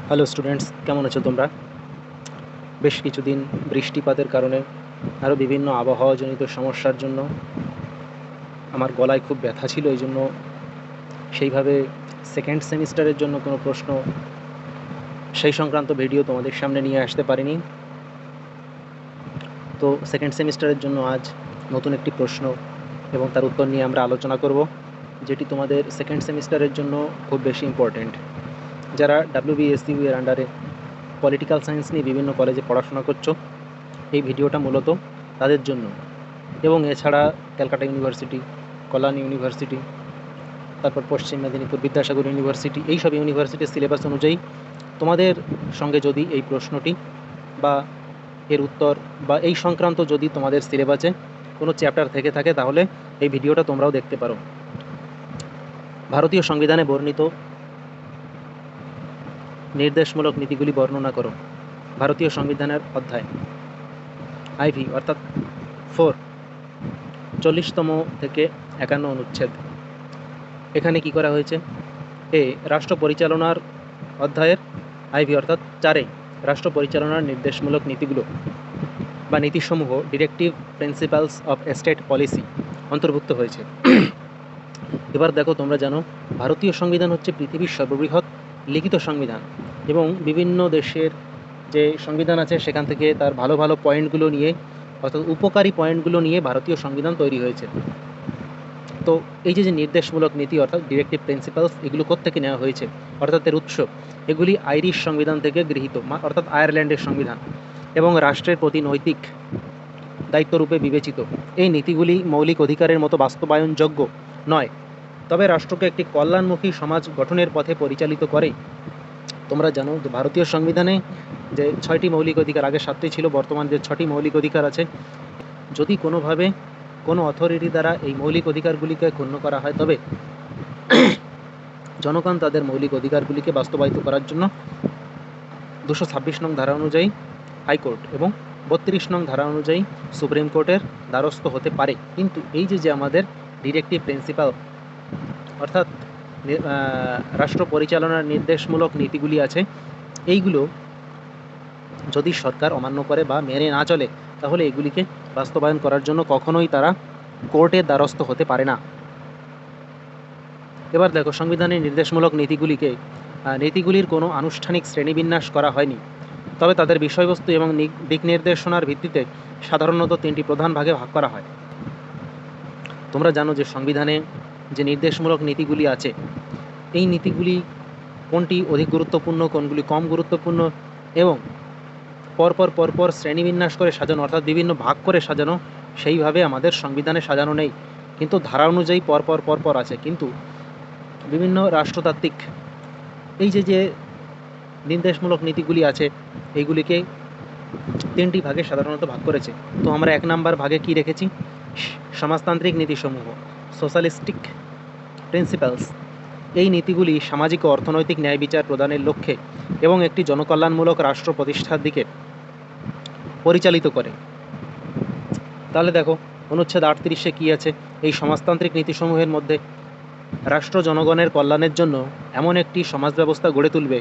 Hello students কেমন আছো তোমরা? বেশ কিছুদিন বৃষ্টিপাতের কারণে আরও বিভিন্ন আবহাওয়াজনিত সমস্যার জন্য আমার গলায় খুব ব্যথা ছিল, এই জন্য সেইভাবে সেকেন্ড সেমিস্টারের জন্য কোনো প্রশ্ন সেই সংক্রান্ত ভিডিও তোমাদের সামনে নিয়ে আসতে পারিনি। তো সেকেন্ড সেমিস্টারের জন্য আজ নতুন একটি প্রশ্ন এবং তার উত্তর নিয়ে আমরা আলোচনা করব, যেটি তোমাদের সেকেন্ড সেমিস্টারের জন্য খুব বেশি ইম্পর্ট্যান্ট যারা ডাব্লিউবিএসসিউ এর আন্ডারে পলিটিক্যাল সায়েন্স নিয়ে বিভিন্ন কলেজে পড়াশোনা করছ, এই ভিডিওটা মূলত তাদের জন্য। এবং এছাড়া ক্যালকাটা ইউনিভার্সিটি, কল্যাণ ইউনিভার্সিটি, তারপর পশ্চিম মেদিনীপুর বিদ্যাসাগর ইউনিভার্সিটি, এই সব ইউনিভার্সিটির সিলেবাস অনুযায়ী তোমাদের সঙ্গে যদি এই প্রশ্নটি বা এর উত্তর বা এই সংক্রান্ত যদি তোমাদের সিলেবাসে কোনো চ্যাপ্টার থেকে থাকে, তাহলে এই ভিডিওটা তোমরাও দেখতে পারো। ভারতীয় সংবিধানে বর্ণিত নির্দেশমূলক নীতিগুলি বর্ণনা করো। ভারতীয় সংবিধানের অধ্যায়। আইভি অর্থাৎ ফোর চল্লিশতম থেকে একান্ন অনুচ্ছেদ। এখানে কি করা হয়েছে? এ, রাষ্ট্র পরিচালনার অধ্যায়ের আইভি অর্থাৎ চারে রাষ্ট্র পরিচালনার নির্দেশমূলক নীতিগুলো বা নীতিসমূহ directive principles of state policy অন্তর্ভুক্ত হয়েছে। এবার দেখো তোমরা জানো, ভারতীয় সংবিধান হচ্ছে পৃথিবীর সর্ববৃহৎ লিখিত সংবিধান। এবং বিভিন্ন দেশের যে সংবিধান আছে, সেখান থেকে তার ভালো ভালো পয়েন্টগুলো নিয়ে, অর্থাৎ উপকারী পয়েন্টগুলো নিয়ে ভারতীয় সংবিধান তৈরি হয়েছে। তো এই যে যে নির্দেশমূলক নীতি, অর্থাৎ ডিরেক্টিভ প্রিন্সিপালস এগুলো কোত্থেকে নেওয়া হয়েছে? অর্থাৎ এর উৎস, এগুলি আইরিশ সংবিধান থেকে গৃহীত অর্থাৎ আয়ারল্যান্ডের সংবিধান এবং রাষ্ট্রের প্রতি নৈতিক দায়িত্বরূপে বিবেচিত। এই নীতিগুলি মৌলিক অধিকারের মতো বাস্তবায়নযোগ্য নয়। তবে রাষ্ট্রকে একটি কল্যাণমুখী সমাজ গঠনের পথে পরিচালিত করে। তোমরা জানো যে ভারতীয় সংবিধানে যে ছয়টি মৌলিক অধিকার, আগে সাতটি ছিল, বর্তমান যে ছটি মৌলিক অধিকার আছে, যদি কোনোভাবে কোনো অথরিটি দ্বারা এই মৌলিক অধিকারগুলিকে ক্ষুণ্ণ করা হয়, তবে জনগণ তাদের মৌলিক অধিকারগুলিকে বাস্তবায়িত করার জন্য দুশো ছাব্বিশ নং ধারা অনুযায়ী হাইকোর্ট এবং বত্রিশ নং ধারা অনুযায়ী সুপ্রিম কোর্টের দ্বারস্থ হতে পারে। কিন্তু এই যে যে আমাদের ডিরেক্টিভ প্রিন্সিপাল অর্থাৎ রাষ্ট্র পরিচালনার নির্দেশমূলক নীতিগুলি আছে। এইগুলো যদি সরকার অমান্য করে বা মেনে না চলে, তাহলে এগুলিকে বাস্তবায়ন করার জন্য কখনোই তারা কোর্টের দ্বারস্থ হতে পারে না। এবার দেখো, সংবিধানের নির্দেশমূলক নীতিগুলিকে নীতিগুলির কোনো আনুষ্ঠানিক শ্রেণীবিন্যাস করা হয়নি। তবে তাদের বিষয়বস্তু এবং দিক নির্দেশনার ভিত্তিতে সাধারণত তিনটি প্রধান ভাগে ভাগ করা হয়। তোমরা জানো যে সংবিধানে যে নির্দেশমূলক নীতিগুলি আছে, এই নীতিগুলি কোনটি অধিক গুরুত্বপূর্ণ, কোনগুলি কম গুরুত্বপূর্ণ এবং পরপর পরপর শ্রেণীবিন্যাস করে সাজানো, অর্থাৎ বিভিন্ন ভাগ করে সাজানো, সেইভাবে আমাদের সংবিধানে সাজানো নেই। কিন্তু ধারা অনুযায়ী পরপর পরপর আছে। কিন্তু বিভিন্ন রাষ্ট্রতাত্ত্বিক এই যে যে নির্দেশমূলক নীতিগুলি আছে, এইগুলিকে তিনটি ভাগে সাধারণত ভাগ করেছে। তো আমরা এক নাম্বার ভাগে কি রেখেছি? সমাজতান্ত্রিক নীতিসমূহ। Socialistic principles. এই নীতিগুলি সামাজিক ও অর্থনৈতিক ন্যায় বিচার প্রদানের লক্ষ্যে এবং একটি জনকল্যাণমূলক রাষ্ট্র প্রতিষ্ঠার দিকে পরিচালিত করে। তাহলে দেখো, অনুচ্ছেদ আটত্রিশে কী আছে? এই সমাজতান্ত্রিক নীতিসমূহের মধ্যে রাষ্ট্র জনগণের কল্যাণের জন্য এমন একটি সমাজ ব্যবস্থা গড়ে তুলবে,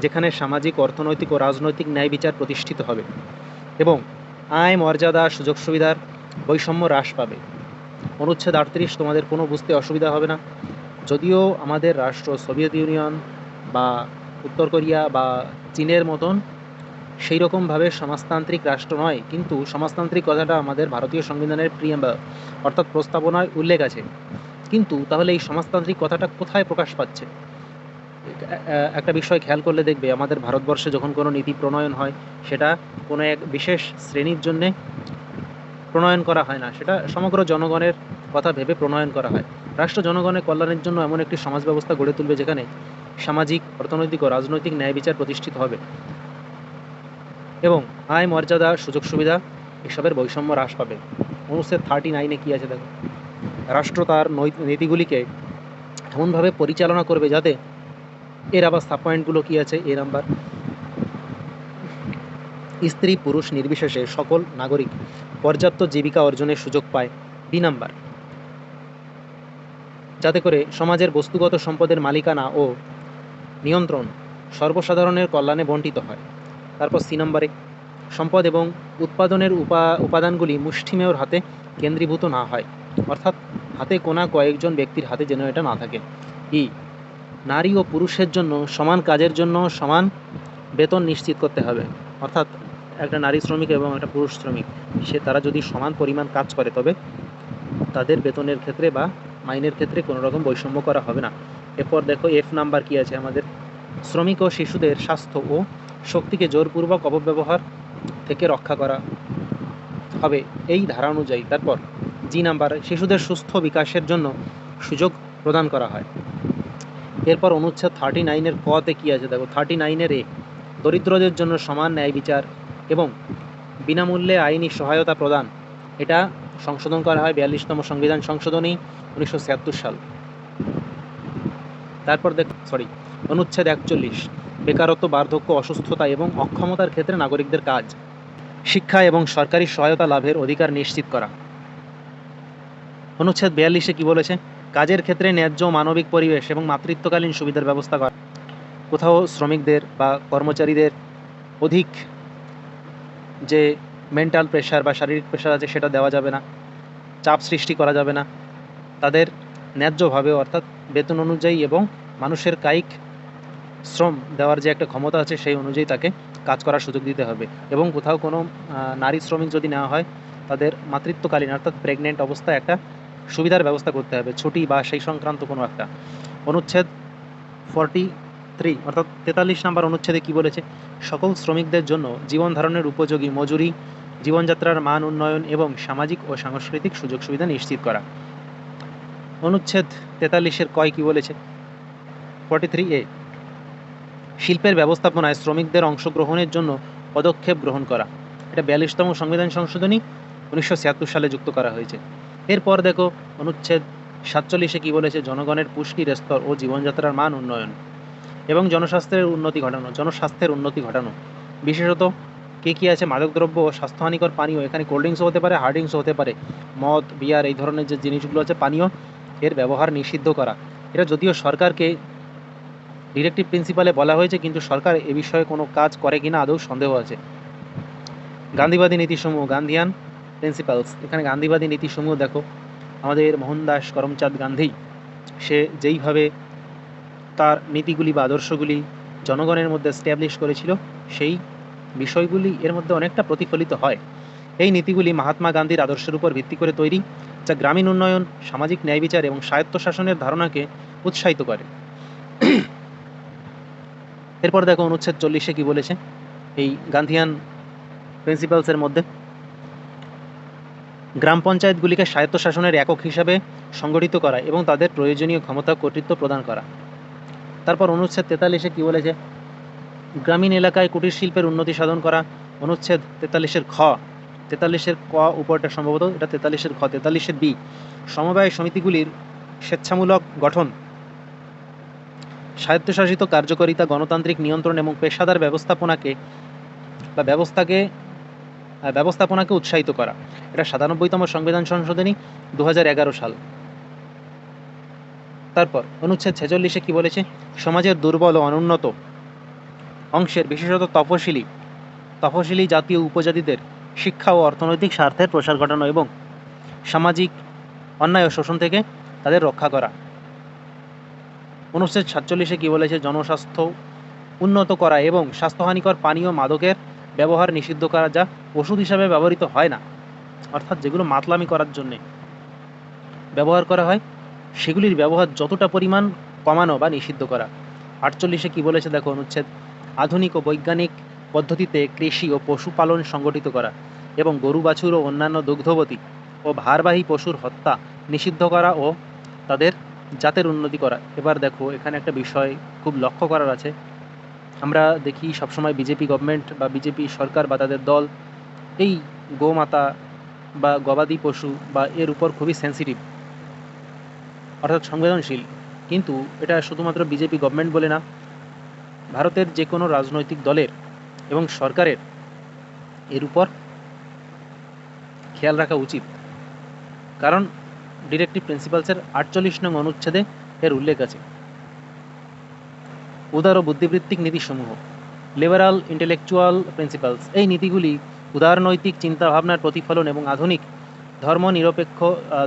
যেখানে সামাজিক, অর্থনৈতিক ও রাজনৈতিক ন্যায় বিচার প্রতিষ্ঠিত হবে এবং আয়, মর্যাদা, সুযোগ সুবিধার বৈষম্য হ্রাস পাবে। অনুচ্ছেদ আটত্রিশ, তোমাদের কোনো বুঝতে অসুবিধা হবে না। যদিও আমাদের রাষ্ট্র, সোভিয়েত ইউনিয়ন বা উত্তর কোরিয়া বা চীনের মতন সেই রকমভাবে সমাজতান্ত্রিক রাষ্ট্র নয়, কিন্তু সমাজতান্ত্রিক কথাটা আমাদের ভারতীয় সংবিধানের প্রিয়াম্বল অর্থাৎ প্রস্তাবনায় উল্লেখ আছে। কিন্তু তাহলে এই সমাজতান্ত্রিক কথাটা কোথায় প্রকাশ পাচ্ছে? একটা বিষয় খেয়াল করলে দেখবে, আমাদের ভারতবর্ষে যখন কোনো নীতি প্রণয়ন হয়, সেটা কোনো এক বিশেষ শ্রেণির জন্যে প্রণয়ন করা হয় না। সেটা সমগ্র জনগণের কথা ভেবে প্রণয়ন করা হয়। রাষ্ট্র জনগণের কল্যাণের জন্য এমন একটি সমাজ ব্যবস্থা গড়ে তুলবে যেখানে সামাজিক, অর্থনৈতিক ও রাজনৈতিক ন্যায় বিচার প্রতিষ্ঠিত হবে এবং আয়, মর্যাদা, সুযোগ সুবিধা এসবের বৈষম্য হ্রাস পাবে। অনুচ্ছেদ থার্টি নাইনে কী আছে দেখো? রাষ্ট্র তার নীতিগুলিকে এমনভাবে পরিচালনা করবে যাতে এর আবার সাব পয়েন্টগুলো কী আছে? এ নাম্বার স্ত্রী পুরুষ নির্বিশেষে সকল নাগরিক পর্যাপ্ত জীবিকা অর্জনের সুযোগ পায় বি নাম্বার। যাতে করে সমাজের বস্তুগত সম্পদের মালিকানা ও নিয়ন্ত্রণ সর্বসাধারণের কল্যাণে বণ্টিত হয়। তারপর সি নম্বরে, সম্পদ এবং উৎপাদনের উপা, উপাদানগুলি মুষ্টিমেয়র হাতে কেন্দ্রীভূত না হয়, অর্থাৎ হাতে কোনা কয়েকজন ব্যক্তির হাতে যেন এটা না থাকে। ই, নারী ও পুরুষের জন্য সমান কাজের জন্য সমান বেতন নিশ্চিত করতে হবে, অর্থাৎ একটা নারী শ্রমিক এবং একটা পুরুষ শ্রমিক, সে তারা যদি সমান পরিমাণ কাজ করে, তবে তাদের বেতনের ক্ষেত্রে বা মাইনের ক্ষেত্রে কোনো রকম বৈষম্য করা হবে না। এরপর দেখো এফ নাম্বার কি আছে আমাদের? শ্রমিক ও শিশুদের স্বাস্থ্য ও শক্তিকে জোরপূর্বক অপব্যবহার থেকে রক্ষা করা হবে এই ধারা অনুযায়ী। তারপর জি নাম্বার শিশুদের সুস্থ বিকাশের জন্য সুযোগ প্রদান করা হয়। এরপর অনুচ্ছেদ থার্টি নাইনের কতে কী আছে? দেখো থার্টি নাইনের এ, দরিদ্রদের জন্য সমান ন্যায় বিচার এবং বিনামূল্যে আইনি সহায়তা প্রদান। এটা সংশোধন করা হয় বিয়াল্লিশতম সংবিধান সংশোধনী উনিশশো ছিয়াত্তর সাল। তারপর দেখ সরি অনুচ্ছেদ একচল্লিশ, বেকারত্ব, বার্ধক্য, অসুস্থতা এবং অক্ষমতার ক্ষেত্রে নাগরিকদের কাজ, শিক্ষা এবং সরকারি সহায়তা লাভের অধিকার নিশ্চিত করা। অনুচ্ছেদ বিয়াল্লিশে কি বলেছে? কাজের ক্ষেত্রে ন্যায্য মানবিক পরিবেশ এবং মাতৃত্বকালীন সুবিধার ব্যবস্থা করা। কোথাও শ্রমিকদের বা কর্মচারীদের অধিক যে মেন্টাল প্রেশার বা শারীরিক প্রেশার আছে সেটা দেওয়া যাবে না, চাপ সৃষ্টি করা যাবে না। তাদের ন্যায্যভাবে অর্থাৎ বেতন অনুযায়ী এবং মানুষের কায়িক শ্রম দেওয়ার যে একটা ক্ষমতা আছে সেই অনুযায়ী তাকে কাজ করার সুযোগ দিতে হবে। এবং কোথাও কোনো নারী শ্রমিক যদি নেওয়া হয়, তাদের মাতৃত্বকালীন অর্থাৎ প্রেগনেন্ট অবস্থায় একটা সুবিধার ব্যবস্থা করতে হবে। ছুটি বা সেই সংক্রান্ত কোনো একটা। অনুচ্ছেদ ফর্টি থ্রি অর্থাৎ তেতাল্লিশ নম্বর অনুচ্ছেদে কি বলেছে? সকল শ্রমিকদের জন্য জীবন ধারণের উপযোগী মজুরি, জীবনযাত্রার মান উন্নয়ন এবং সামাজিক ও সাংস্কৃতিক সুযোগ সুবিধা নিশ্চিত করা। অনুচ্ছেদ তেতাল্লিশের কয় কি বলেছে? ফর্টি থ্রি এ, শিল্পের ব্যবস্থাপনায় শ্রমিকদের অংশগ্রহণের জন্য পদক্ষেপ গ্রহণ করা। এটা বিয়াল্লিশতম সংবিধান সংশোধনী, উনিশশো ছিয়াত্তর সালে যুক্ত করা হয়েছে। এরপর দেখো, অনুচ্ছেদ সাতচল্লিশে কি বলেছে? জনগণের পুষ্টির স্তর ও জীবনযাত্রার মান উন্নয়ন। এবং জনস্বাস্থ্যের উন্নতি ঘটানো, জনস্বাস্থ্যের উন্নতি ঘটানো। বিশেষত কে কী আছে? মাদকদ্রব্য ও স্বাস্থ্যহানিকর পানীয়, এখানে কোল্ড ড্রিঙ্কসও হতে পারে হার্ড ড্রিঙ্কসও হতে পারে, মদ বিয়ার এই ধরনের যে জিনিসগুলো আছে, পানীয়, এর ব্যবহার নিষিদ্ধ করা। এটা যদিও সরকারকে ডিরেক্টিভ প্রিন্সিপালে বলা হয়েছে, কিন্তু সরকার এ বিষয়ে কোনো কাজ করে কিনা আদৌ সন্দেহ আছে। গান্ধীবাদী নীতিসমূহ, গান্ধিয়ান প্রিন্সিপালস এখানে গান্ধীবাদী নীতিসমূহ দেখো। আমাদের মোহনদাস করমচাঁদ গান্ধী, সে যেইভাবে তার নীতিগুলি বা আদর্শগুলি জনগণের মধ্যে স্ট্যাবলিশ করেছিল, সেই বিষয়গুলি এর মধ্যে অনেকটা প্রতিফলিত হয়। এই নীতিগুলি মহাত্মা গান্ধীর আদর্শের উপর ভিত্তি করে তৈরি, যা গ্রামীণ উন্নয়ন, সামাজিক ন্যায় বিচার এবং স্বায়ত্তশাসনের ধারণাকে উৎসাহিত করে। এরপর দেখো অনুচ্ছেদ চল্লিশে কি বলেছে, এই গান্ধিয়ান প্রিন্সিপালসের মধ্যে। গ্রাম পঞ্চায়েতগুলিকে স্বায়ত্তশাসনের একক হিসাবে সংগঠিত করা এবং তাদের প্রয়োজনীয় ক্ষমতা কর্তৃত্ব প্রদান করা। তারপর অনুচ্ছেদ তেতাল্লিশে কি বলেছে? গ্রামীণ এলাকায় কুটির শিল্পের উন্নতি সাধন করা, অনুচ্ছেদ তেতাল্লিশের খ। তেতাল্লিশের ক উপরটা সম্ভবত, এটা তেতাল্লিশের খ, তেতাল্লিশের বি। সমবায় সমিতিগুলির স্বেচ্ছামূলক গঠন। স্বায়ত্তশাসিত কার্যকারিতা, গণতান্ত্রিক নিয়ন্ত্রণ এবং পেশাদার ব্যবস্থাপনাকে বা ব্যবস্থাকে ব্যবস্থাপনাকে উৎসাহিত করা। এটা সাতানব্বইতম সংবিধান সংশোধনী দু হাজার এগারো সাল। তারপর অনুচ্ছেদ ছেচল্লিশে কি বলেছে? সমাজের দুর্বল ও অনুন্নত অংশের বিশেষত তপশিলি তপশিলি জাতীয় উপজাতিদের শিক্ষা ও অর্থনৈতিক স্বার্থের প্রসার ঘটানো এবং সামাজিক অন্যায় ও শোষণ থেকে তাদের রক্ষা করা। অনুচ্ছেদ সাতচল্লিশে কি বলেছে? জনস্বাস্থ্য উন্নত করা এবং স্বাস্থ্যহানিকর পানীয় মাদকের ব্যবহার নিষিদ্ধ করা যা ওষুধ হিসাবে ব্যবহৃত হয় না। অর্থাৎ যেগুলো মাতলামি করার জন্যে ব্যবহার করা হয় সেগুলির ব্যবহার যতটা পরিমাণ কমানো বা নিষিদ্ধ করা। আটচল্লিশে কি বলেছে দেখো অনুচ্ছেদ? আধুনিক ও বৈজ্ঞানিক পদ্ধতিতে কৃষি ও পশুপালন সংগঠিত করা এবং গরু, বাছুর ও অন্যান্য দুগ্ধবতী ও ভারবাহী পশুর হত্যা নিষিদ্ধ করা ও তাদের জাতের উন্নতি করা। এবার দেখো এখানে একটা বিষয় খুব লক্ষ্য করার আছে। আমরা দেখি সবসময় বিজেপি গভর্নমেন্ট বা বিজেপি সরকার বা তাদের দল এই গোমাতা বা গবাদি পশু বা এর উপর খুবই সেন্সিটিভ অর্থাৎ সংবেদনশীল। কিন্তু এটা শুধুমাত্র বিজেপি গভর্নমেন্ট বলে না, ভারতের যে কোনো রাজনৈতিক দলের এবং সরকারের এর উপর খেয়াল রাখা উচিত। কারণ ডিরেক্টিভ প্রিন্সিপালসের আটচল্লিশ নং অনুচ্ছেদে এর উল্লেখ আছে। উদার ও বুদ্ধিবৃত্তিক নীতিসমূহ লিবারাল ইন্টেলেকচুয়াল প্রিন্সিপালস এই নীতিগুলি উদারনৈতিক চিন্তাভাবনার প্রতিফলন এবং আধুনিক ধর্মনিরপেক্ষ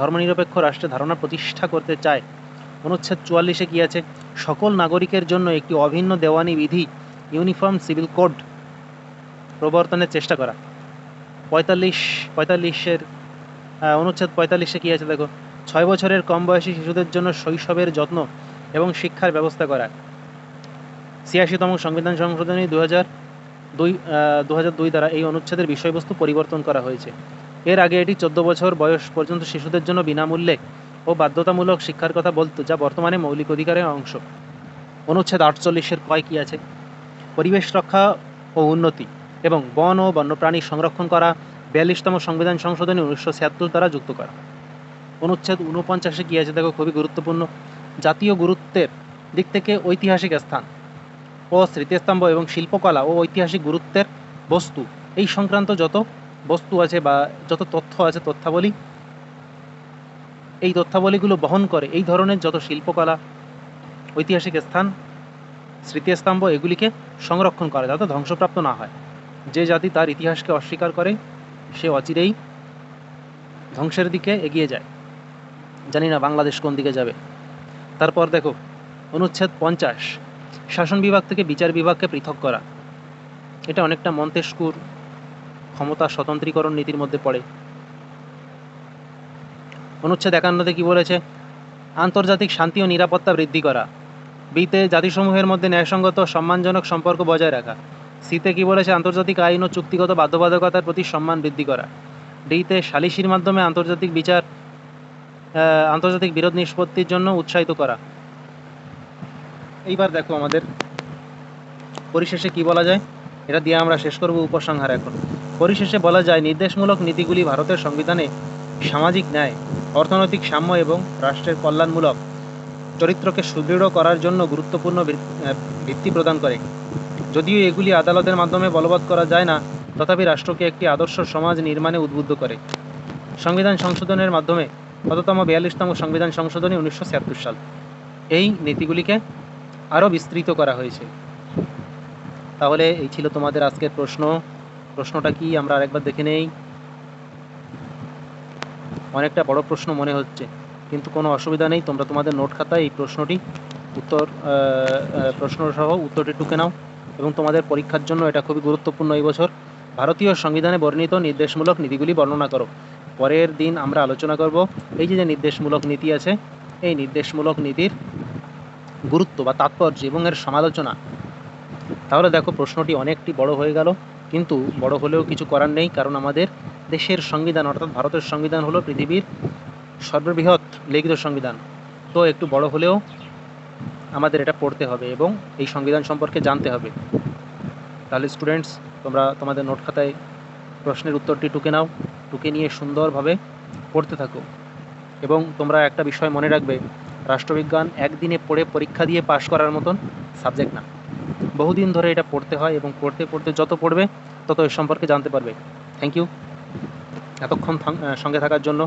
ধর্মনিরপেক্ষ রাষ্ট্রের ধারণা প্রতিষ্ঠা করতে চায়। অনুচ্ছেদ চুয়াল্লিশে কী আছে সকল নাগরিকের জন্য একটি অভিন্ন দেওয়ানি বিধি, ইউনিফর্ম সিভিল কোড প্রবর্তনের চেষ্টা করা। পঁয়তাল্লিশ, পঁয়তাল্লিশের অনুচ্ছেদ পঁয়তাল্লিশে কী আছে দেখো, ছয় বছরের কম বয়সী শিশুদের জন্য শৈশবের যত্ন এবং শিক্ষার ব্যবস্থা করা। ছিয়াশিতম সংবিধান সংশোধনী দু হাজার দুই দু হাজার দুই দ্বারা এই অনুচ্ছেদের বিষয়বস্তু পরিবর্তন করা হয়েছে। এর আগে এটি চোদ্দ বছর বয়স পর্যন্ত শিশুদের জন্য বিনামূল্যে ও বাধ্যতামূলক শিক্ষার কথা বলতো, যা বর্তমানে মৌলিক অধিকারের অংশ। অনুচ্ছেদ আটচল্লিশের কয় কী আছে? পরিবেশ রক্ষা ও উন্নতি এবং বন ও বন্যপ্রাণী সংরক্ষণ করা বিয়াল্লিশতম সংবিধান সংশোধনী উনিশশো ছিয়াত্তর দ্বারা যুক্ত করা। অনুচ্ছেদ উনপঞ্চাশে কী আছে দেখো, খুবই গুরুত্বপূর্ণ। জাতীয় গুরুত্বের দিক থেকে ঐতিহাসিক স্থান ও স্মৃতিস্তম্ভ এবং শিল্পকলা ও ঐতিহাসিক গুরুত্বের বস্তু। এই সংক্রান্ত যত বস্তু আছে বা যত তথ্য আছে তথ্যাবলী, এই তথ্যাবলীগুলো বহন করে, এই ধরনের যত শিল্পকলা, ঐতিহাসিক স্থান, স্মৃতিস্তম্ভ, এগুলিকে সংরক্ষণ করে যাতে ধ্বংসপ্রাপ্ত না হয়। যে জাতি তার ইতিহাসকে অস্বীকার করে, সে অচিরেই ধ্বংসের দিকে এগিয়ে যায়। জানি না বাংলাদেশ কোন দিকে যাবে। তারপর দেখো, অনুচ্ছেদ পঞ্চাশ, শাসন বিভাগ থেকে বিচার বিভাগকে পৃথক করা। এটা অনেকটা মন্তেস্কুর ক্ষমতা স্বতন্ত্রীকরণ নীতির মধ্যে পড়ে। অনুচ্ছেদ একান্নতে কি বলেছে? আন্তর্জাতিক শান্তি ও নিরাপত্তা বৃদ্ধি করা। বিতে জাতিসমূহের মধ্যে ন্যায়সঙ্গত সম্মানজনক সম্পর্ক বজায় রাখা। সিতে কি বলেছে? আন্তর্জাতিক আইন ও চুক্তিগত বাধ্যবাধকতার প্রতি সম্মান বৃদ্ধি করা। ডিতে সালিসির মাধ্যমে আন্তর্জাতিক বিচার আন্তর্জাতিক বিরোধ নিষ্পত্তির জন্য উৎসাহিত করা। এইবার দেখো আমাদের পরিশেষে কি বলা যায়? এটা দিয়ে আমরা শেষ করব উপসংহার এখন। পরিশেষে বলা যায়, নির্দেশমূলক নীতিগুলি ভারতের সংবিধানে সামাজিক ন্যায়, অর্থনৈতিক সাম্য এবং রাষ্ট্রের কল্যাণমূলক চরিত্রকে সুদৃঢ় করার জন্য গুরুত্বপূর্ণ ভিত্তি প্রদান করে। যদিও এগুলি আদালতের মাধ্যমে বলবৎ করা যায় না, তথাপি রাষ্ট্রকে একটি আদর্শ সমাজ নির্মাণে উদ্বুদ্ধ করে। সংবিধান সংশোধনের মাধ্যমে শততম বিয়াল্লিশতম সংবিধান সংশোধনী উনিশশো ছিয়াত্তর সাল। এই নীতিগুলিকে আরও বিস্তৃত করা হয়েছে। তাহলে এই ছিল তোমাদের আজকের প্রশ্ন। প্রশ্নটা কি? আমরা আরেকবার দেখে নেই। অনেকটা বড় প্রশ্ন মনে হচ্ছে, কিন্তু কোনো অসুবিধা নেই। তোমরা তোমাদের নোট খাতায় এই প্রশ্নটি, উত্তর প্রশ্ন সহ উত্তরটি টুকে নাও এবং তোমাদের পরীক্ষার জন্য এটা খুবই গুরুত্বপূর্ণ এই বছর। ভারতীয় সংবিধানে বর্ণিত নির্দেশমূলক নীতিগুলি বর্ণনা করো। পরের দিন আমরা আলোচনা করব এই যে যে নির্দেশমূলক নীতি আছে, এই নির্দেশমূলক নীতির গুরুত্ব বা তাৎপর্য এবং এর সমালোচনা তাহলে দেখো প্রশ্নটি অনেকটি বড় হয়ে গেল, কিন্তু বড় হলেও কিছু করার নেই, কারণ আমাদের দেশের সংবিধান, অর্থাৎ ভারতের সংবিধান হলো পৃথিবীর সর্ববৃহৎ লিখিত সংবিধান। তো একটু বড় হলেও আমাদের এটা পড়তে হবে এবং এই সংবিধান সম্পর্কে জানতে হবে। তাহলে স্টুডেন্টস তোমরা তোমাদের নোট খাতায় প্রশ্নের উত্তরটি টুকে নাও, টুকে নিয়ে সুন্দরভাবে পড়তে থাকো। এবং তোমরা একটা বিষয় মনে রাখবে, রাষ্ট্রবিজ্ঞান একদিনে পড়ে পরীক্ষা দিয়ে পাশ করার মতন সাবজেক্ট না। বহুদিন ধরে এটা পড়তে হয় এবং পড়তে পড়তে যত পড়বে তত এর সম্পর্কে জানতে পারবে। থ্যাংক ইউ এতক্ষণ সঙ্গে থাকার জন্য।